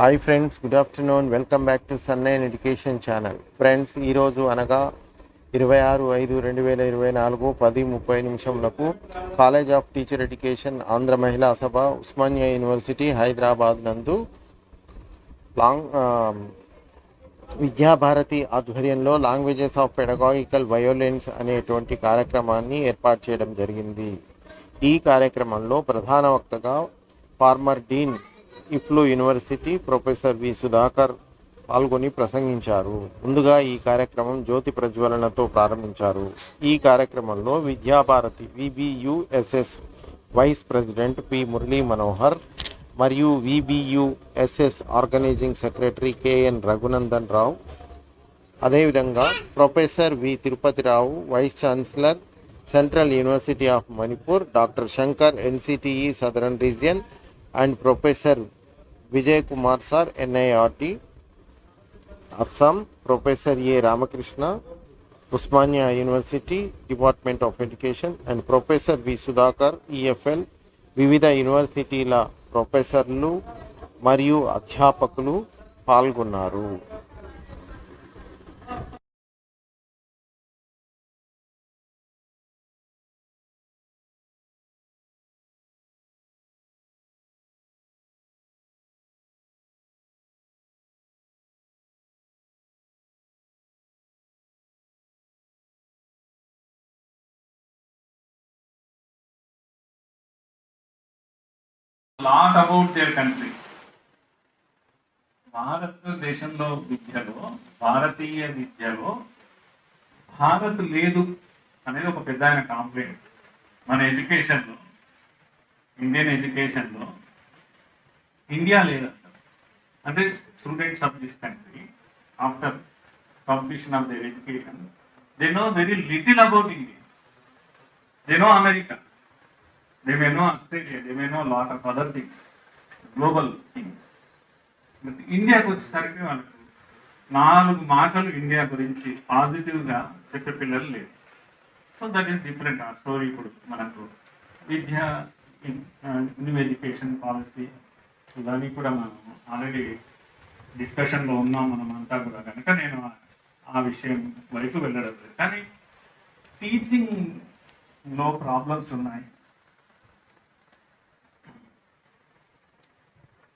Hi friends good afternoon. Welcome back to Sunnine education channel. Friends ఈరోజు అనగా ఇరవై ఆరు ఐదు రెండు వేల ఇరవై నాలుగు పది ముప్పై నిమిషంలకు college of teacher education Andhra Mahila Sabha Osmania university Hyderabad నందు లాంగ్ విద్యాభారతి ఆధ్వర్యంలో లాంగ్వేజెస్ ఆఫ్ పెడగాగికల్ వయోలెన్స్ అనేటువంటి కార్యక్రమాన్ని ఏర్పాటు చేయడం జరిగింది. ఈ కార్యక్రమంలో ప్రధాన వక్తగా former dean EFLU university professor V Sudhakar పాల్గొని ప్రసంగించారు. ముందుగా ఈ కార్యక్రమం జ్యోతి ప్రజ్వలనతో ప్రారంభించారు. ఈ కార్యక్రమంలో Vidyabharati VBUSS vice president P Murali Manohar మరియు VBUSS organising secretary K N Raghunandan Rao. అదేవిధంగా professor V Tirupati Rao vice chancellor central university of Manipur doctor Shankar NCTE southern region and professor Vijay Kumar sir NIRT. Assam professor A Ramakrishna Osmania university department of education and professor V Sudhakar EFL. వివిధ యూనివర్సిటీల ప్రొఫెసర్లు మరియు అధ్యాపకులు పాల్గొన్నారు. Lot about their country భారతదేశంలో విద్యలో భారతీయ విద్యలో భారత్ లేదు అనేది ఒక పెద్ద ఆయన కాంప్లైంట్ మన ఎడ్యుకేషన్లో ఇండియన్ ఎడ్యుకేషన్లో ఇండియా లేదు అసలు. అంటే students of this country after completion of their education they know very little about India they know America they may know Australia, they may know a lot of other things, global things. But ఇండియాకి వచ్చేసరికి వాళ్ళకు నాలుగు మాటలు India గురించి పాజిటివ్గా చెప్పే పిల్లలు లేరు. సో దట్ ఈస్ డిఫరెంట్ ఆ స్టోరీ ఇప్పుడు మనకు విద్య న్యూ ఎడ్యుకేషన్ పాలసీ ఇవన్నీ కూడా మనం ఆల్రెడీ డిస్కషన్లో ఉన్నాం మనం అంతా కూడా. కనుక నేను ఆ- ఆ విషయం వైపు వెళ్ళడం లేదు. కానీ టీచింగ్లో ప్రాబ్లమ్స్ ఉన్నాయి.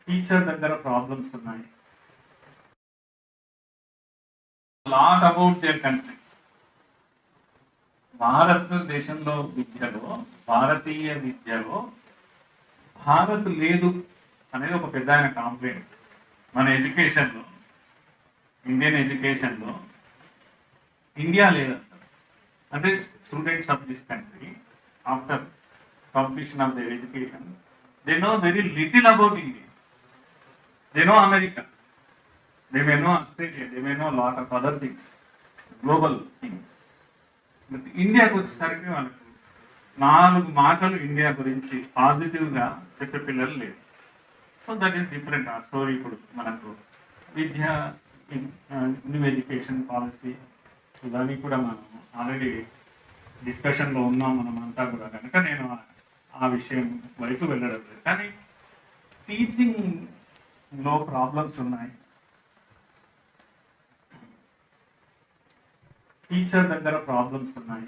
టీచర్ దగ్గర ప్రాబ్లమ్స్ ఉన్నాయి. లాట్ అబౌట్ దేర్ కంట్రీ భారతదేశంలో విద్యలో భారతీయ విద్యలో భారత్ లేదు అనేది ఒక పెద్ద ఆయన కాంప్లైంట్ మన ఎడ్యుకేషన్లో ఇండియన్ ఎడ్యుకేషన్లో ఇండియా లేదు అసలు. అంటే students of this country after completion of their education they know very little about India they know America they may know Australia they may know lot of other things global things but ఇండియాకి వచ్చేసరికి వాళ్ళకి నాలుగు మాటలు India గురించి పాజిటివ్గా చెప్పే పిల్లలు లేరు. సో దట్ ఈస్ డిఫరెంట్ ఆ స్టోరీ ఇప్పుడు మనకు విద్య న్యూ ఎడ్యుకేషన్ పాలసీ ఇవన్నీ కూడా మనం ఆల్రెడీ డిస్కషన్లో ఉన్నాం మనం అంతా కూడా. కనుక నేను ఆ- విషయం వైపు వెళ్ళడం లేదు. కానీ లో ప్రాబ్లమ్స్ ఉన్నాయి. టీచర్ దగ్గర ప్రాబ్లమ్స్ ఉన్నాయి.